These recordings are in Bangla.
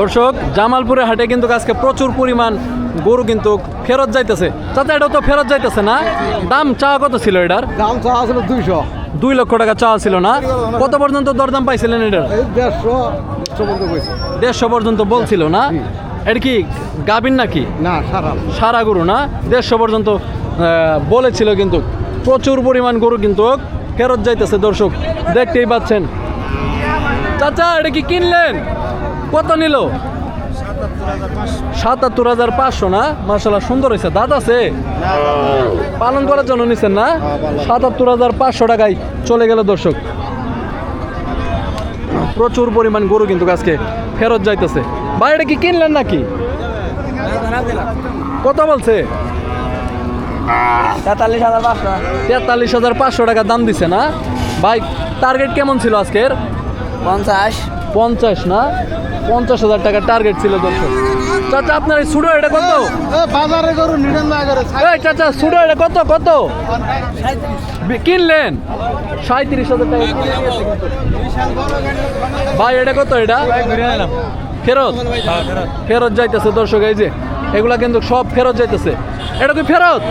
দর্শক জামালপুরের হাটে কিন্তু আজকে প্রচুর পরিমাণ গরু কিন্তু ফেরত যাইতেছে। চাচা এটা তো ফেরত যাইতেছে না? দাম চাওয়া কত ছিল এটার? দাম চা আসলে দুইশো। দুই লক্ষ টাকা চাওয়া ছিল না? কত পর্যন্ত দরদাম পাইছিলেন এটার? দেড়শো পর্যন্ত বলছিল না? এটা কি গাবিন নাকি? না সারা। সারা গরু না? দেড়শো পর্যন্ত বলেছিল কিন্তু। প্রচুর পরিমাণ গরু কিন্তু ফেরত যাইতেছে দর্শক। দেখতেই পাচ্ছেন। চাচা এটা কি কিনলেন? কত নিল? সাতাত্তর হাজার পাঁচশো না? মাসাল্লাহ সুন্দর হয়েছে। দাঁত আছে? পালন করার জন্য নিছেন না? সাতাত্তর হাজার পাঁচশো টাকায় চলে গেল দর্শক। প্রচুর পরিমাণ গরু কিন্তু আজকে ফেরত যাইতেছে। এটা কি কিনলেন নাকি? কত বলছে? তেতাল্লিশ হাজার পাঁচশো। তেতাল্লিশ হাজার পাঁচশো টাকা দাম দিছে না? ভাই টার্গেট কেমন ছিল আজকের? পঞ্চাশ। পঞ্চাশ না? পঞ্চাশ হাজার টাকা টার্গেট ছিল দর্শক। চাচা আপনার এই সুডো এটা কত? বাজারে গরু এই চাচা সুডো এটা কত কত? কিনলেন? সাঁত্রিশ হাজার টাকা। ভাই এটা কত এটা? ফেরত? ফেরত। যাইতেছে দর্শক এই যে এগুলা কিন্তু সব ফেরত যাইতেছে। এটা কি ফেরত?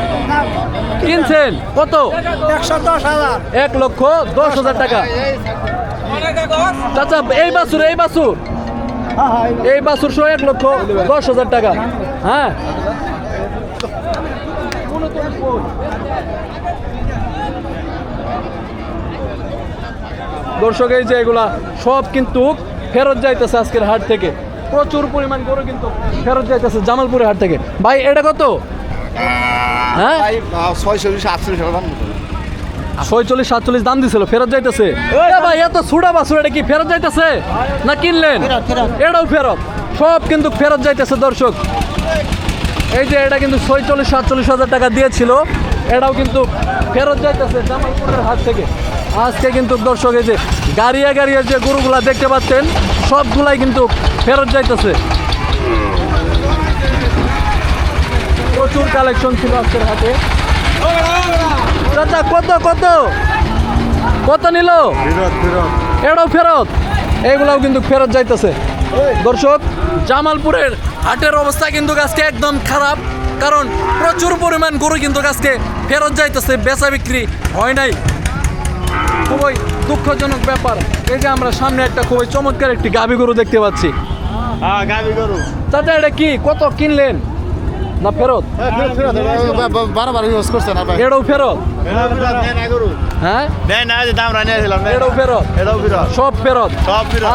কিনছেন? কত? একশো দশ হাজার। এক লক্ষ দশ হাজার টাকা। চাচা, এই বাসুর এই বাসুর এই বাসুর সহ এক লক্ষ দশ হাজার টাকা। হ্যাঁ। দর্শক, এই যে এগুলা সব কিন্তু ফেরত যাইতেছে আজকের হাট থেকে। প্রচুর পরিমাণ গরু কিন্তু ফেরত যাইতেছে জামালপুরের হাট থেকে। ভাই, এটা কত? হ্যাঁ ছয়শো দাম ছয়চল্লিশ সাতচল্লিশ দাম দিছিল ফেরত যাইতেছে। এ ভাই এত সুড়া বাসুর এটা কি ফেরত যাইতেছে? না কিনলেন? এটাও ফেরত। সব কিন্তু ফেরত যাইতেছে দর্শক। এই যে এটা কিন্তু ছয়চল্লিশ সাতচল্লিশ হাজার টাকা দিয়েছিল। এটাও কিন্তু ফেরত যাইতেছে জামালপুরের হাট থেকে। আজকে কিন্তু দর্শক এই যে গাড়িয়া গাড়িয়া যে গরুগুলা দেখতে পাচ্ছেন সবগুলাই কিন্তু ফেরত যাইতেছে। প্রচুর কালেকশন ছিল আজকের হাটে। চাচা কত কত? কত নিল? এটাও ফেরত। এগুলাও কিন্তু ফেরত যাইতেছে। দর্শক জামালপুরের হাটের অবস্থা কিন্তু আজকে একদম খারাপ কারণ প্রচুর পরিমাণ গরু কিন্তু আজকে ফেরত যাইতেছে বেচা বিক্রি হয় নাই। খুবই দুঃখজনক ব্যাপার। এই যে আমরা সামনে একটা খুবই চমৎকার একটি গাভী গরু দেখতে পাচ্ছি। হ্যাঁ গাবি গরু। চাচা এটা কি? কত কিনলেন? না ফেরত? ফেরত বারবার ইউজ করছে না ভাই। এটাও ফেরত? হ্যাঁ নেই না যে দাম রানিয়ে ছিলাম এটাও ফেরত? সব ফেরত?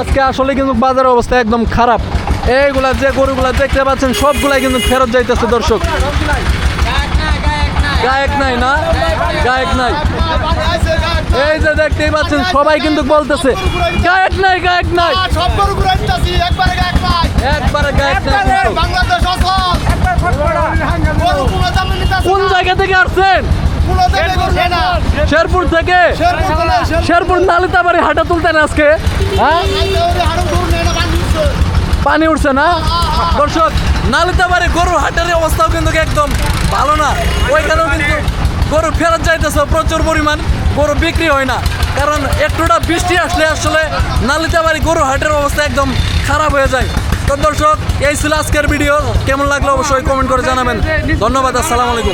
আজকে আসলে কিন্তু বাজারের অবস্থা একদম খারাপ। এইগুলা যে গরুগুলা দেখতে পাচ্ছেন সবগুলাই কিন্তু ফেরত যাইতেছে দর্শক। গায়ক নাই না? গায়ক নাই। এই যে দেখতেই পাচ্ছেন সবাই কিন্তু বলতেছে গায়ক নাই গায়ক নাই। সব গরু ঘুরে আসতেছি একবারে এক পাই একবারে জায়গা থেকে আসছেন? গরু শেরপুর থেকে। শেরপুর থেকে? নালিতাবাড়ি হাটা তুলতেন আজকে হ্যাঁ? গরু। পানি উঠছে। না? দর্শক নালিতাবাড়ি গরুর হাটের অবস্থাও কিন্তু একদম ভালো না। ওইখানেও কিন্তু গরু ফেরত যাইতেছে প্রচুর পরিমাণ গরু বিক্রি হয় না। কারণ একটুটা বৃষ্টি আসলে আসলে নালিতাবাড়ি গরু হাটের অবস্থা একদম খারাপ হয়ে যায়। তো দর্শক এই ছিল আজকের ভিডিও। কেমন লাগল অবশ্যই কমেন্ট করে জানাবেন। ধন্যবাদ আসসালামু আলাইকুম।